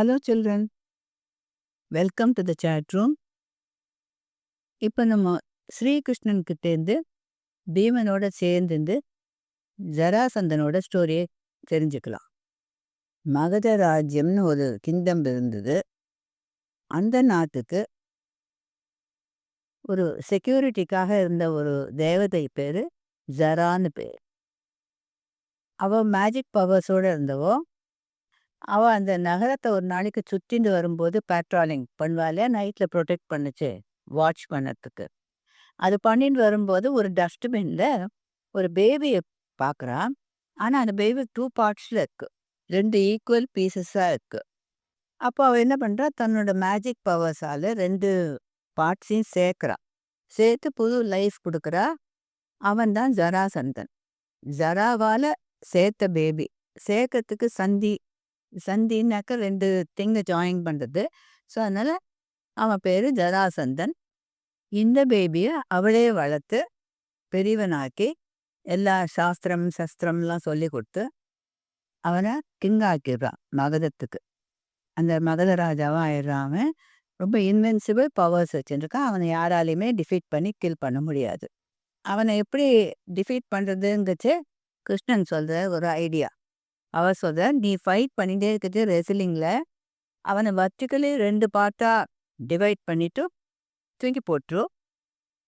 Hello children welcome to the chat room இப்போ நம்ம ஸ்ரீகிருஷ்ணன்கிட்டேருந்து பீமனோட சேர்ந்துருந்து ஜராசந்தனோட ஸ்டோரியை தெரிஞ்சுக்கலாம். மகத ராஜ்யம்னு ஒரு கிங்டம் இருந்தது. அந்த நாட்டுக்கு ஒரு செக்யூரிட்டிக்காக இருந்த ஒரு தேவதை பேரு ஜரான்னு பேர். அவ மேஜிக் பவர்ஸோட இருந்தவோ அவ அந்த நகரத்தை ஒரு நாளைக்கு சுற்றிட்டு வரும்போது பேட்ராலிங் பண்ணுவாள் நைட்ல ப்ரொடெக்ட் பண்ணுச்சு வாட்ச் பண்ணத்துக்கு அது பண்ணிட்டு வரும்போது ஒரு டஸ்ட்பின்ல ஒரு பேபியை பார்க்குறா ஆனா அந்த பேபி டூ பார்ட்ஸ்ல இருக்கு. ரெண்டு ஈக்குவல் பீசஸா இருக்கு. அப்போ அவ என்ன பண்றா? தன்னோட மேஜிக் பவர்ஸால ரெண்டு பார்ட்ஸையும் சேர்க்கிறா. சேர்த்து புது லைஃப் கொடுக்குறா. அவன் தான் ஜராசந்தன். ஜராவால சேர்த்த பேபி சேர்க்கறதுக்கு சந்தி சந்தின்னாக்க ரெண்டு திங்கை ஜாயின் பண்றது. ஸோ அதனால அவன் பேரு ஜராசந்தன். இந்த பேபியை அவளே வளர்த்து பெரியவனாக்கி எல்லா சாஸ்திரம் சஸ்திரம்லாம் சொல்லி கொடுத்து அவனை கிங் ஆக்கிடுறான் மகதத்துக்கு. அந்த மகத ராஜாவும் ஆயிடுறான் அவன். ரொம்ப இன்வென்சிபிள் பவர்ஸ் வச்சுருக்கான். அவனை யாராலையுமே டிஃபீட் பண்ணி கில் பண்ண முடியாது. அவனை எப்படி டிஃபீட் பண்ணுறதுங்கச்சு கிருஷ்ணன் சொல்கிற ஒரு ஐடியா அவ சொல்ற நீ ஃபைட் பண்ணிட்டே இருக்கிறது ரெசிலிங்கில் அவனை வர்டிக்கலி ரெண்டு பார்ட்டாக டிவைட் பண்ணிட்டு தூக்கி போட்டுரு.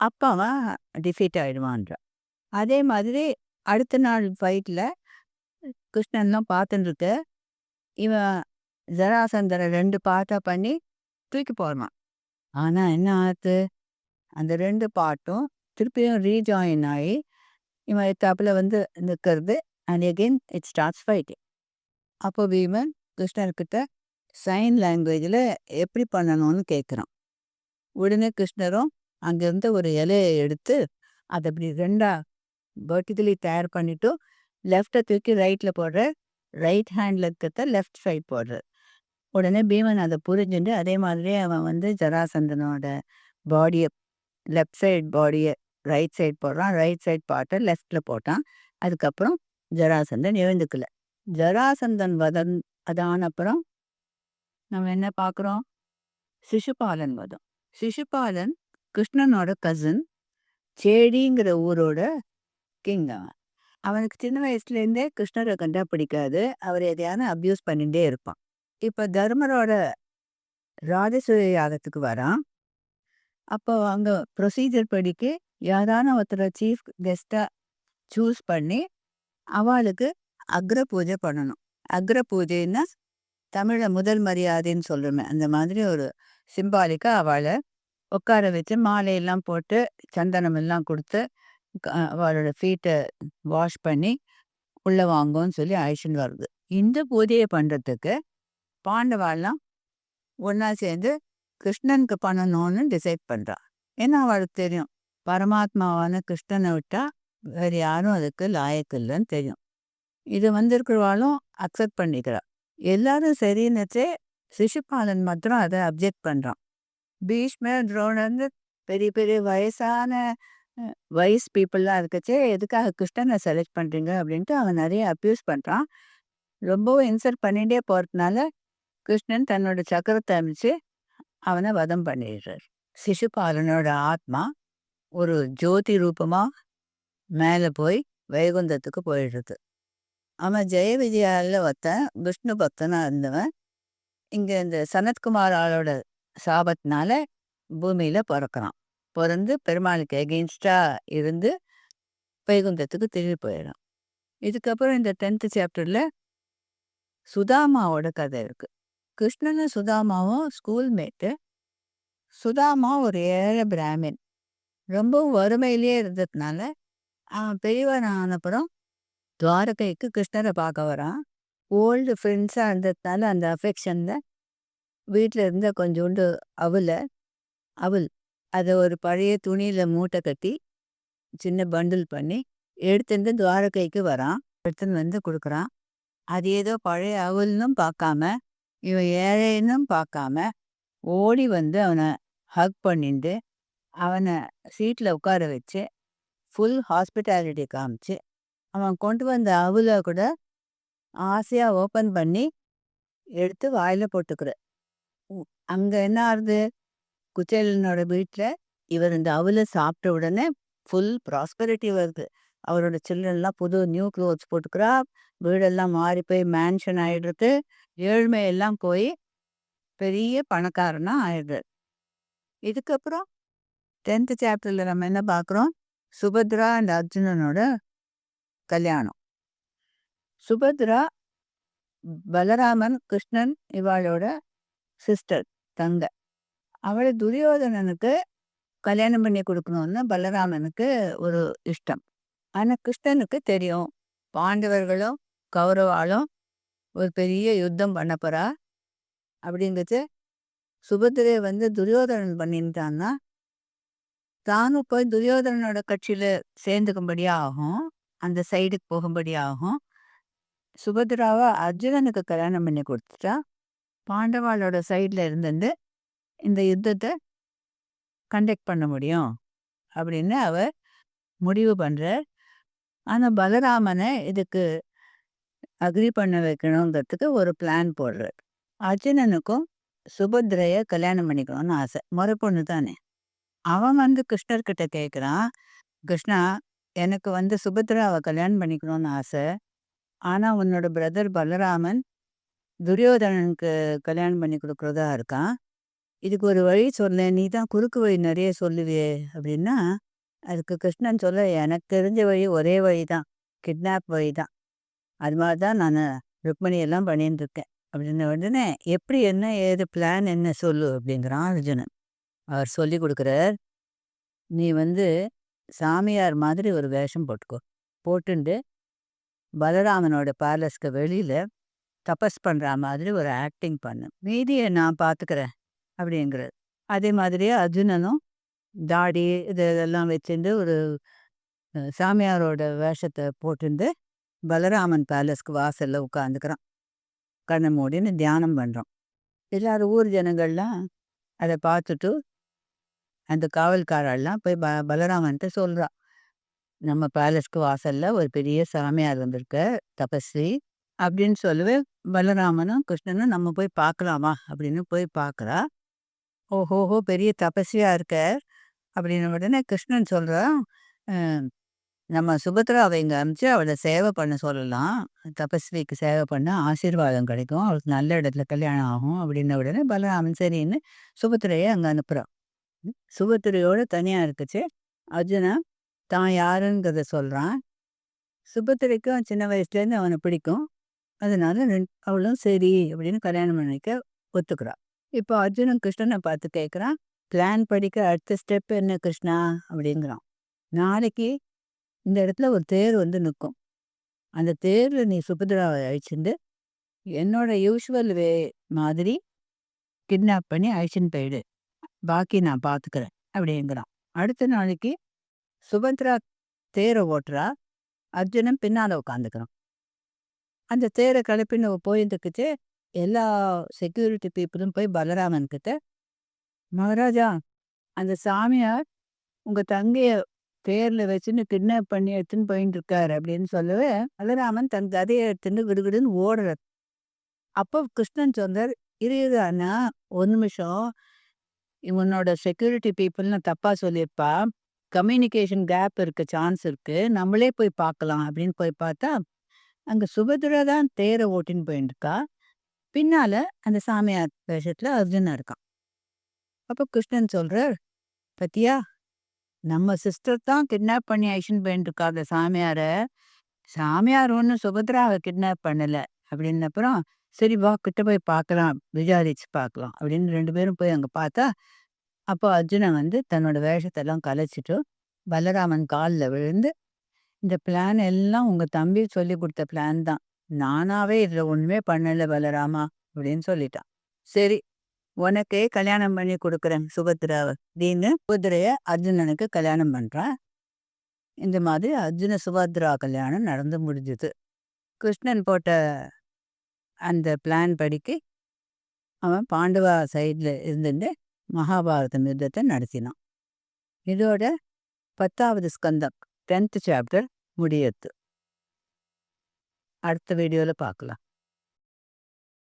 அப்போ அவன் டிஃபீட் ஆகிடுவான்ற அதே மாதிரி அடுத்த நாள் ஃபைட்டில் கிருஷ்ணன்லாம் பார்த்துட்டுருக்கு. இவன் ஜராசந்தரை ரெண்டு பார்ட்டாக பண்ணி தூக்கி போடுறான் ஆனால் என்ன ஆகுது அந்த ரெண்டு பாட்டும் திருப்பியும் ரீஜாயின் ஆகி இவன் தப்பில் வந்து நிற்கிறது and again it starts fighting அப்போ பீமன் கிருஷ்ணர்கிட்ட சைன் லாங்குவேஜில் எப்படி பண்ணணும்னு கேட்குறான் உடனே கிருஷ்ணரும் அங்கேருந்து ஒரு இலையை எடுத்து அதை அப்படி ரெண்டாக வெர்டிகலி தயார் பண்ணிவிட்டு லெஃப்டை தூக்கி ரைட்டில் போடுற ரைட் ஹேண்டில் இருக்கிறத லெஃப்ட் சைட் போடுற. உடனே பீமன் அதை புரிஞ்சுட்டு அதே மாதிரியே அவன் வந்து ஜராசந்தனோட பாடியை லெஃப்ட் சைட் பாடியை ரைட் சைட் போடுறான். ரைட் சைட் பாட்டை லெஃப்டில் போட்டான். அதுக்கப்புறம் ஜராசந்தன் எழுந்துக்கல ஜராசந்தன் வதன் அதான அப்புறம் நம்ம என்ன பார்க்குறோம் சிசுபாலன் வதம். சிசுபாலன் கிருஷ்ணனோட கசின் சேடிங்கிற ஊரோட கிங் அவன். அவனுக்கு சின்ன வயசுலேருந்தே கிருஷ்ணரை கண்டா பிடிக்காது. அவர் எதையான அப்யூஸ் பண்ணிகிட்டே இருப்பான். இப்போ தர்மரோட ராஜசூய யாகத்துக்கு வரான். அப்போ அங்கே ப்ரொசீஜர் படிக்கு யாரான ஒருத்தரை சீஃப் கெஸ்ட்டாக சூஸ் பண்ணி அவளுக்கு அக்ர பூஜை பண்ணணும். அக்ர பூஜைன்னா தமிழ முதல் மரியாதைன்னு சொல்லுமே. அந்த மாதிரி ஒரு சிம்பாலிக்காக அவளை உட்கார வச்சு மாலையெல்லாம் போட்டு சந்தனம் எல்லாம் கொடுத்து அவளோட ஃபீட்டை வாஷ் பண்ணி உள்ளே வாங்கும்னு சொல்லி அழிச்சுன்னு வருது. இந்த பூஜையை பண்ணுறதுக்கு பாண்டவாள்லாம் ஒன்றா சேர்ந்து கிருஷ்ணனுக்கு பண்ணணும்னு டிசைட் பண்ணுறான் ஏன்னா அவளுக்கு தெரியும் பரமாத்மாவான கிருஷ்ணனை விட்டால் வேறு யாரும் அதுக்கு லாயக்கு இல்லைன்னு தெரியும். இது வந்திருக்கிறவாளும் அக்செப்ட் பண்ணிக்கிறா. எல்லாரும் சரின்னுச்சே சிசுபாலன் மாத்திரம் அதை அப்ஜெக்ட் பண்ணுறான் பீஷ்மர் துரோணர்னு பெரிய பெரிய வயசான வயசு பீப்புளெலாம் இருக்கச்சே எதுக்காக கிருஷ்ணனை செலக்ட் பண்ணுறீங்க அப்படின்ட்டு அவன் நிறைய அப்யூஸ் பண்ணுறான் ரொம்பவும் இன்சல்ட் பண்ணிகிட்டே போகிறதுனால கிருஷ்ணன் தன்னோட சக்கரத்தை அமைச்சு அவனை வதம் பண்ணிடுறார். சிசுபாலனோட ஆத்மா ஒரு ஜோதி ரூபமாக மேலே போய் வைகுந்தத்துக்கு போயிடுறது. அவன் ஜெய விஜயாவில் ஒருத்தன் விஷ்ணு பக்தனாக இருந்தவன் இங்கே இந்த சனத்குமார் ஆளோட சாபத்தினால பூமியில் பிறக்கிறான். பிறந்து பெருமாளுக்கு எகெயின்ஸ்டாக இருந்து வைகுந்தத்துக்கு திரும்பி போயிடும் இதுக்கப்புறம் இந்த டென்த்து சாப்டரில் சுதாமாவோட கதை இருக்குது கிருஷ்ணனும் சுதாமாவும் ஸ்கூல் மேட்டு சுதாமா ஒரு ஏழை பிராமின். ரொம்பவும் வறுமையிலேயே இருந்ததுனால அவன் பெரியவன் ஆனப்புறம் துவாரகைக்கு கிருஷ்ணரை பார்க்க வரான். ஓல்டு ஃப்ரெண்ட்ஸாக இருந்ததுனால அந்த அஃபெக்ஷனில் வீட்டில் இருந்த கொஞ்சோண்டு அவலை அவள் அதை ஒரு பழைய துணியில் மூட்டை கட்டி சின்ன பண்டில் பண்ணி எடுத்துட்டு துவாரகைக்கு வரான். எடுத்துன்னு வந்து கொடுக்குறான். அது ஏதோ பழைய அவல்னும் பார்க்காம இவன் ஏழைன்னும் பார்க்காம ஓடி வந்து அவனை ஹக் பண்ணிட்டு அவனை சீட்டில் உட்கார வச்சு ஃபுல் ஹாஸ்பிட்டாலிட்டி காமிச்சு அவன் கொண்டு வந்த அவலை கூட ஆசையாக ஓப்பன் பண்ணி எடுத்து வாயில போட்டுக்கிற. அங்கே என்ன ஆகுது குச்சேலனோட வீட்டில் இவர் இந்த அவல சாப்பிட்ட உடனே ஃபுல் ப்ராஸ்பரிட்டி வருது. அவரோட சில்ட்ரன்லாம் புது நியூ க்ளோத்ஸ் போட்டுக்கிறா. வீடெல்லாம் மாறி போய் மேன்ஷன் ஆயிடுறது. ஏழ்மையெல்லாம் போய் பெரிய பணக்காரனாக ஆயிடுறார். இதுக்கப்புறம் டென்த்து சாப்டரில் நம்ம என்ன பார்க்குறோம் சுபத்ரா அண்ட் அர்ஜுனனோட கல்யாணம். சுபத்ரா பலராமன் கிருஷ்ணன் இவாளோட சிஸ்டர் தங்க. அவளை துரியோதனனுக்கு கல்யாணம் பண்ணி கொடுக்கணும்னு பலராமனுக்கு ஒரு இஷ்டம். ஆனால் கிருஷ்ணனுக்கு தெரியும். பாண்டவர்களும் கௌரவாலும் ஒரு பெரிய யுத்தம் பண்ண போறா. அப்படிங்கிறது சுபத்திரையை வந்து துரியோதனன் பண்ணிட்டான்னா தானும் போய் துரியோதனனோட கட்சியில சேர்ந்துக்கும்படி ஆகும். அந்த சைடுக்கு போகும்படி ஆகும். சுபத்ராவை அர்ஜுனனுக்கு கல்யாணம் பண்ணி கொடுத்துட்டா. பாண்டவாளோட சைடில் இருந்துட்டு இந்த யுத்தத்தை கண்டக்ட் பண்ண முடியும் அப்படின்னு அவர் முடிவு பண்ணுறார் ஆனால் பலராமனை இதுக்கு அக்ரி பண்ண வைக்கணுங்கிறதுக்கு ஒரு பிளான் போடுறார். அர்ஜுனனுக்கும் சுபத்ரையை கல்யாணம் பண்ணிக்கணும்னு ஆசை. முறை பொண்ணு தானே அவன் வந்து கிருஷ்ணர்கிட்ட கேட்குறான் கிருஷ்ணா எனக்கு வந்து சுபத்ராவை கல்யாணம் பண்ணிக்கணும்னு ஆசை. ஆனால் உன்னோட பிரதர் பலராமன் துரியோதனனுக்கு கல்யாணம் பண்ணி கொடுக்குறதா இருக்கான். இதுக்கு ஒரு வழி சொல்ல நீ தான் குறுக்கு வழி நிறைய சொல்லுவியே அப்படின்னா அதுக்கு கிருஷ்ணன் சொல்ல எனக்கு தெரிஞ்ச வழி ஒரே வழி தான். கிட்னாப் வழி தான். அது மாதிரி தான் நான் ருக்மணியெல்லாம் பண்ணிட்டு இருக்கேன் அப்படின்ன உடனே எப்படி என்ன ஏது பிளான் என்ன சொல்லு? அப்படிங்கிறான் அர்ஜுனன். அவர் சொல்லி கொடுக்குறார் நீ வந்து சாமியார் மாதிரி ஒரு வேஷம் போட்டுக்கோ. போட்டுண்டு பலராமனோட பேலஸ்க்கு வெளியில தபஸ் பண்ணுற மாதிரி ஒரு ஆக்டிங் பண்ணு. மீதியை நான் பார்த்துக்கிறேன் அப்படிங்கிறது அதே மாதிரியே அர்ஜுனனும் தாடி இது இதெல்லாம் வச்சுட்டு ஒரு சாமியாரோட வேஷத்தை போட்டுண்டு பலராமன் பேலஸ்க்கு வாசலில் உட்காந்துக்கிறான். கண்ணை மூடின்னு தியானம் பண்ணுறோம் எல்லாரும் ஊர் ஜனங்கள்லாம் அதை பார்த்துட்டு அந்த காவல்காரெல்லாம் போய் ப பலராமன்ட்ட சொல்கிறான் நம்ம பேலஸ்க்கு வாசலில் ஒரு பெரிய சாமியார் வந்திருக்க தபஸ்வி அப்படின்னு சொல்லவே. பலராமனும் கிருஷ்ணனும் நம்ம போய் பார்க்கலாமா அப்படின்னு போய் பார்க்குறா ஓஹோஹோ பெரிய தபஸ்வியாக இருக்க அப்படின்னு உடனே கிருஷ்ணன் சொல்கிறான் நம்ம சுபத்ராவை இங்கே அனுப்பிச்சு அவளை சேவை பண்ண சொல்லலாம். தபஸ்விக்கு சேவை பண்ண ஆசீர்வாதம் கிடைக்கும். அவளுக்கு நல்ல இடத்துல கல்யாணம் ஆகும் அப்படின்ன உடனே பலராமன் சரின்னு சுபத்ரையை அங்கே அனுப்புகிறான் சுபத்திரையோட தனியா இருக்குச்சு. அர்ஜுனா தான் யாருங்கிறத சொல்றான். சுபத்திரைக்கும் சின்ன வயசுலேருந்து அவனை பிடிக்கும். அதனால ரெண்டு அவளும் சரி அப்படின்னு கல்யாணம் பண்ணிக்க ஒத்துக்கிறான் இப்போ அர்ஜுனன் கிருஷ்ணனை பார்த்து கேட்குறான் பிளான் படிக்க அடுத்த ஸ்டெப் என்ன கிருஷ்ணா? அப்படிங்கிறான். நாளைக்கு இந்த இடத்துல ஒரு தேர் வந்து நிற்கும் அந்த தேரில் நீ சுபத்ராவை அழிச்சுண்டு என்னோட யூஷுவல் வே மாதிரி கிட்னாப் பண்ணி அழிச்சுன்னு போயிடு. பாக்கி நான் பார்த்துக்கிறேன் அப்படிங்கிறான். அடுத்த நாளைக்கு சுபத்ரா தேரை ஓட்டுறா. அர்ஜுனன் பின்னால உட்காந்துக்கிறான் அந்த தேரை கிளப்பின்னு போயிருந்துக்கிட்டு எல்லா செக்யூரிட்டி பீப்புளும் போய் பலராமன் கிட்ட மகாராஜா அந்த சாமியார் உங்க தங்கைய தேர்ல வச்சுன்னு கிட்னாப் பண்ணி எடுத்துன்னு போயிட்டு இருக்காரு அப்படின்னு சொல்லவே பலராமன் தன் கதையை எடுத்துன்னு விடுவிடுன்னு ஓடுறார். அப்போ கிருஷ்ணன் சொன்னார் இரு இரு அண்ணா ஒரு நிமிஷம். இவனோட செக்யூரிட்டி பீப்புள்னு தப்பாக சொல்லியிருப்பா. கம்யூனிகேஷன் கேப் இருக்க சான்ஸ் இருக்கு. நம்மளே போய் பார்க்கலாம் அப்படின்னு போய் பார்த்தா அங்க சுபத்ரா தான் தேரை ஓட்டின்னு போயிட்டு பின்னால் பின்னால அந்த சாமியார் வேஷத்தில் அர்ஜுனா இருக்கான். அப்போ கிருஷ்ணன் சொல்றார் பத்தியா நம்ம சிஸ்டர் தான் கிட்னாப் பண்ணி ஐஷன் போயிட்டு இருக்கா அந்த சாமியார. சாமியார் ஒன்றும் சுபத்ராவை கிட்னாப் பண்ணல. அப்படின்னப்புறம் சரி வா கிட்ட போய் பார்க்கலாம் விசாரிச்சு பார்க்கலாம் அப்படின்னு ரெண்டு பேரும் போய் அங்கே பார்த்தா அப்போ அர்ஜுனன் வந்து தன்னோட வேஷத்தெல்லாம் கலைச்சிட்டு பலராமன் காலில் விழுந்து இந்த பிளான் எல்லாம் உங்க தம்பி சொல்லி கொடுத்த பிளான் தான். நானாவே இதில் ஒன்றுமே பண்ணல பலராமா அப்படின்னு சொல்லிட்டான். சரி உனக்கே கல்யாணம் பண்ணி கொடுக்குறேன் சுபத்ராவை அப்படின்னு குதிரைய அர்ஜுனனுக்கு கல்யாணம் பண்ணுறான் இந்த மாதிரி அர்ஜுன சுபத்ரா கல்யாணம் நடந்து முடிஞ்சுது. கிருஷ்ணன் போட்ட அந்த பிளான் படிக்கு அவன் பாண்டவா சைடில் இருந்துட்டு மகாபாரதம் யுத்தத்தை நடத்தினான். இதோட பத்தாவது ஸ்கந்தம் டென்த் சாப்டர் முடியத்து அடுத்த வீடியோவில் பார்க்கலாம்